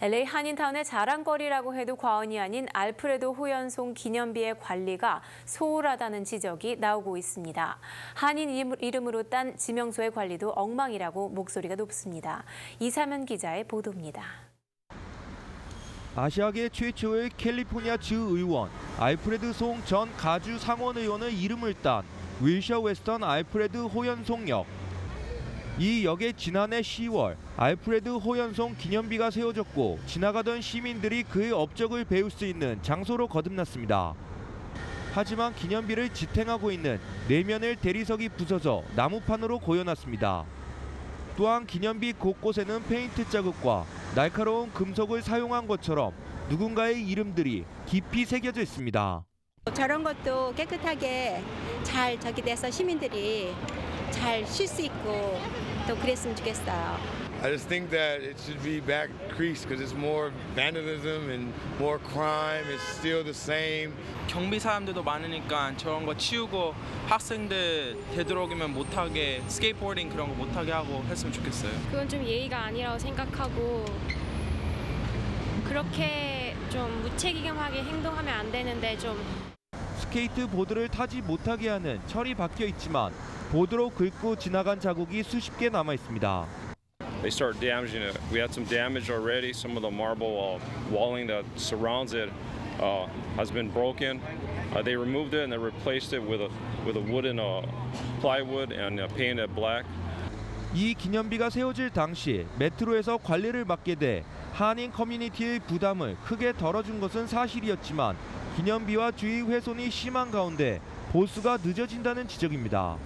LA 한인타운의 자랑거리라고 해도 과언이 아닌 알프레도 호연송 기념비의 관리가 소홀하다는 지적이 나오고 있습니다. 한인 이름- 이름으로 딴 지명소의 관리도 엉망이라고 목소리가 높습니다. 이사면 기자의 보도입니다. 아시아계 최초의 캘리포니아 주 의원 알프레드 송 전 가주 상원 의원의 이름을 딴 윌셔 웨스턴 알프레드 호연송역. 이 역에 지난해 10월 알프레드 호연송 기념비가 세워졌고 지나가던 시민들이 그의 업적을 배울 수 있는 장소로 거듭났습니다. 하지만 기념비를 지탱하고 있는 내면을 대리석이 부서져 나무판으로 고여놨습니다. 또한 기념비 곳곳에는 페인트 자국과 날카로운 금속을 사용한 것처럼 누군가의 이름들이 깊이 새겨져 있습니다. 저런 것도 깨끗하게 잘 저기 돼서 시민들이 잘 쉴 수 있고 또 그랬으면 좋겠어요. I just think that it should be back creased because it's more vandalism and more crime. It's still the same. 경비 사람들도 많으니까 저런 거 치우고 학생들 되도록이면 못하게 스케이트보딩 그런 거 못하게 하고 했으면 좋겠어요. 그건 좀 예의가 아니라고 생각하고 그렇게 좀 무책임하게 행동하면 안 되는데 좀 스케이트 보드를 타지 못하게 하는 철이 박혀 있지만 보드로 긁고 지나간 자국이 수십 개 남아 있습니다. they start damaging it. We had some damage already. Some of the marble uh, walling that surrounds it uh, has been broken. Uh, they removed it and they replaced it with a with a wooden uh, plywood and uh, painted black. 이 기념비가 세워질 당시 메트로에서 관리를 맡게 돼 한인 커뮤니티의 부담을 크게 덜어준 것은 사실이었지만 기념비와 주의 훼손이 심한 가운데 보수가 늦어진다는 지적입니다.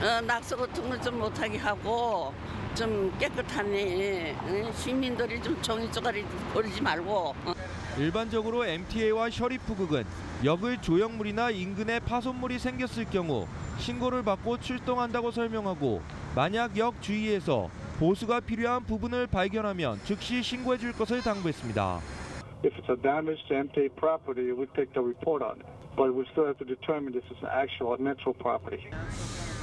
어, 낙서 같은 거좀 못하게 하고 좀 깨끗하니 응? 시민들이 좀 종이 쪼가리 버리지 말고 어. 일반적으로 MTA와 셔리프국은 역을 조형물이나 인근에 파손물이 생겼을 경우 신고를 받고 출동한다고 설명하고 만약 역 주위에서 보수가 필요한 부분을 발견하면 즉시 신고해 줄 것을 당부했습니다. If it's a damage to MTA property, we take the report on it. But we still have to determine this is an actual metro property.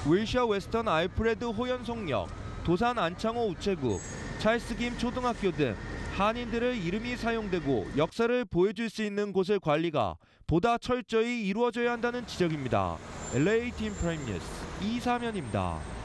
윌셔 웨스턴 알프레드 호연송역, 도산 안창호 우체국, 찰스 김 초등학교 등 한인들의 이름이 사용되고 역사를 보여줄 수 있는 곳의 관리가 보다 철저히 이루어져야 한다는 지적입니다. LA 팀 프라임 뉴스 이사면입니다.